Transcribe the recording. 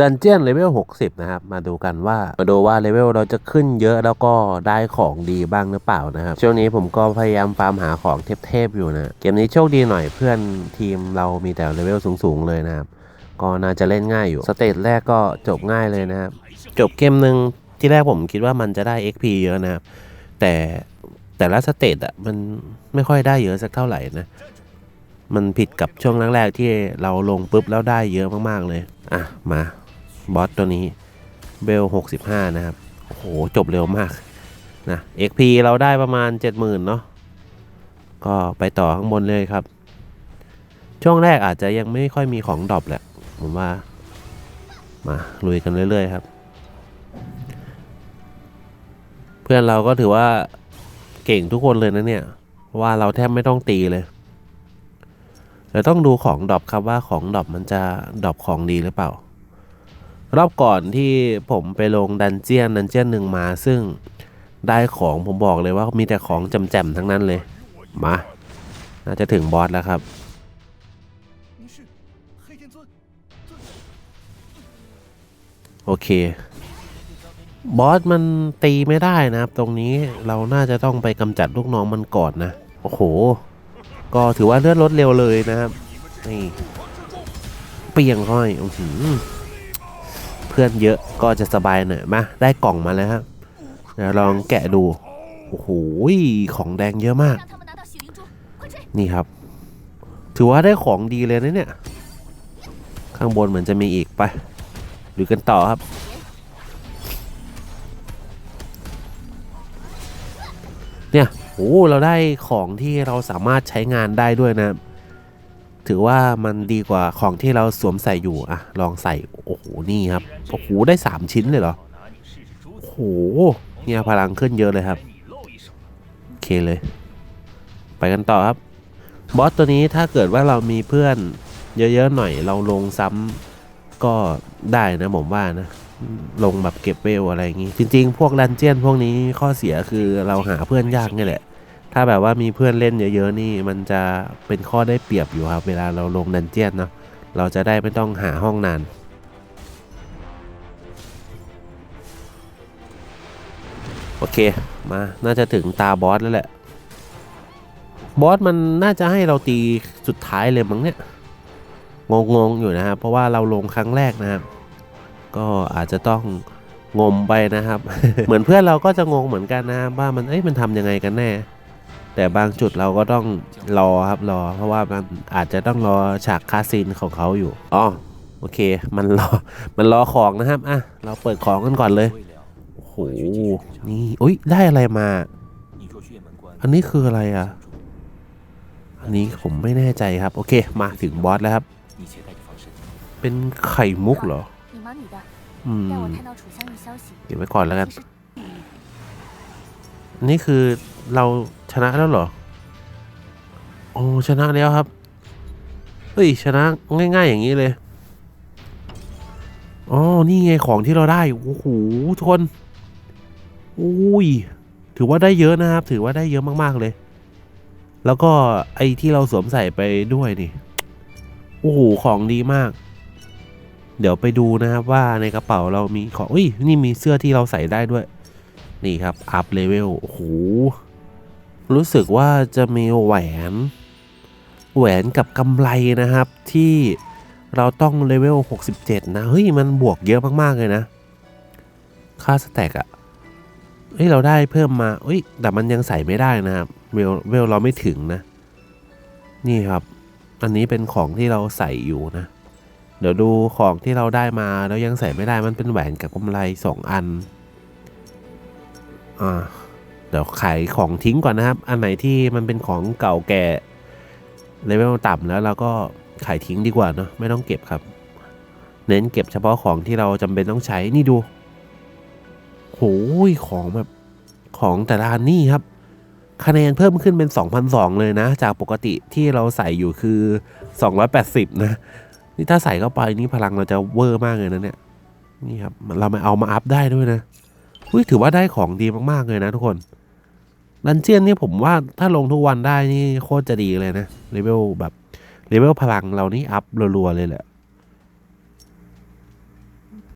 ดันเจียนเลเวล60 นะครับ มาดูกันว่ามาดูว่าเลเวลเราจะขึ้นเยอะแล้วก็ได้ของดีบ้างหรือเปล่านะครับ ช่วงนี้ผมก็พยายามฟาร์มหาของเทพๆอยู่นะ เกมนี้โชคดีหน่อยเพื่อนทีมเรามีแต่เลเวลสูงๆเลยนะครับ ก็น่าจะเล่นง่ายอยู่ สเตจแรกก็จบง่ายเลยนะครับ จบเกมหนึ่งที่แรกผมคิดว่ามันจะได้ XP เยอะนะครับ แต่แต่ละสเตจอะมันไม่ค่อยได้เยอะสักเท่าไหร่นะมันผิดกับช่วงแรกๆที่เราลงปุ๊บแล้วได้เยอะมากๆเลย อะ มา บอสตัวนี้เบล65 นะครับ โอ้โห จบเร็วมากนะ XP เราได้ประมาณ 70,000 เนาะก็ไปต่อข้างบนเลยครับ ช่วงแรกอาจจะยังไม่ค่อยมีของดรอปแหละ ผมว่า มาลุยกันเรื่อย ๆ ครับ เพื่อนเราก็ถือว่าเก่งทุกคนเลยนะเนี่ย ว่าเราแทบไม่ต้องตีเลยเราต้องดูของดรอปครับว่าของดรอปมันจะดรอปของดีหรือเปล่า รอบก่อนที่ผมไปลงดันเจียนดันเจียนหนึ่งมา ซึ่งได้ของผมบอกเลยว่ามีแต่ของจำแจมทั้งนั้นเลย มา น่าจะถึงบอสแล้วครับโอเค บอสมันตีไม่ได้นะครับ ตรงนี้เราน่าจะต้องไปกำจัดลูกน้องมันก่อนนะ โอ้โห ก็ถือว่าเลือดลดเร็วเลยนะครับ นี่ เปียงห้อยอือ พื่อนเยอะก็จะสบายหน่อยมาได้กล่องมาแล้วครับลองแกะดู โอ้โหของแดงเยอะมาก นี่ครับ ถือว่าได้ของดีเลยนะเนี่ย ข้างบนเหมือนจะมีอีกไปหรือกันต่อครับ เนี่ยโอ้เราได้ของที่เราสามารถใช้งานได้ด้วยนะครับ ถือว่ามันดีกว่าของที่เราสวมใส่อยู่อะลองใส่โอ้โหนี่ครับโอ้โหได้ 3 ชิ้นเลยเหรอโอ้โหเนี่ยพลังขึ้นเยอะเลยครับโอเคเลย ไปกันต่อครับบอสตัวนี้ถ้าเกิดว่าเรามีเพื่อนเยอะๆหน่อยเราลงซ้ำก็ได้นะผมว่านะลงแบบเก็บเวลอะไรอย่างงี้ จริง ๆ พวกดันเจียนพวกนี้ข้อเสียคือเราหาเพื่อนยากนี่แหละ ถ้าแบบว่ามีเพื่อนเล่นเยอะๆนี่ มันจะเป็นข้อได้เปรียบอยู่ครับ เวลาเราลงดันเจียนเนาะเราจะได้ไม่ต้องหาห้องนาน โอเคมาน่าจะถึงตาบอสแล้วแหละ บอสมันน่าจะให้เราตีสุดท้ายเลยมั้งเนี่ยงงๆอยู่นะครับ เพราะว่าเราลงครั้งแรกนะครับ ก็อาจจะต้องงมไปนะครับ เหมือนเพื่อนเราก็จะงงเหมือนกันนะครับว่ามันเอ้ยมันทำยังไงกันแน่ แต่บางจุดเราก็ต้องรอครับรอ เพราะว่ามันอาจจะต้องรอฉากคาสินของเขาอยู่อ๋อโอเค มันรอมันรอของนะครับอะเราเปิดของกันก่อนเลยโอ้โหนี่อุ้ยได้อะไรมา อันนี้คืออะไรอะ อันนี้ผมไม่แน่ใจครับ โอเค มาถึงบอสแล้วครับ เป็นไข่มุกเหรออืมเก็บไว้ก่อนแล้วกัน นี่คือเราชนะแล้วเหรอ โอ้ชนะแล้วครับ เฮ้ยชนะง่าย ๆ อย่างนี้เลย อ๋อ นี่ไงของที่เราได้ โอ้โหทุกคนอุ้ย ถือว่าได้เยอะนะครับ ถือว่าได้เยอะมากๆเลย แล้วก็ไอ้ที่เราสวมใส่ไปด้วยนี่โอ้โหของดีมาก เดี๋ยวไปดูนะครับว่าในกระเป๋าเรามีของอุ้ย นี่มีเสื้อที่เราใส่ได้ด้วย นี่ครับ อัพเลเวล โอ้โห รู้สึกว่าจะมีแหวน แหวนกับกำไรนะครับ ที่เราต้องเลเวล 67 นะ เฮ้ย มันบวกเยอะมาก ๆ เลยนะ ค่าสแต็กอะเฮ้ย เราได้เพิ่มมาเฮ้ย แต่มันยังใส่ไม่ได้นะครับ เวลเวลเราไม่ถึงนะ นี่ครับ อันนี้เป็นของที่เราใส่อยู่นะ เดี๋ยวดูของที่เราได้มาแล้วยังใส่ไม่ได้ มันเป็นแหวนกับกำไรสองอัน อ่าเดี๋ยวขายของทิ้งก่อนนะครับ อันไหนที่มันเป็นของเก่าแก่เลเวลต่ำแล้วเราก็ขายทิ้งดีกว่าเนาะไม่ต้องเก็บครับ เน้นเก็บเฉพาะของที่เราจำเป็นต้องใช้นี่ดูโหยของแบบของแต่ละอันนี่ครับ คะแนนเพิ่มขึ้นเป็น 2,002 เลยนะ จากปกติที่เราใส่อยู่คือ 280 นะ นี่ถ้าใส่เข้าไปนี่พลังเราจะเวอร์มากเลยนะเนี่ยนี่ครับเรามาเอามาอัพได้ด้วยนะ อุ้ยถือว่าได้ของดีมากๆเลยนะทุกคนดันเจียนนี่ผมว่าถ้าลงทุกวันได้นี่โคตรจะดีเลยนะเลเวลแบบเลเวลพลังเรานี่อัพรัวๆเลยแหละ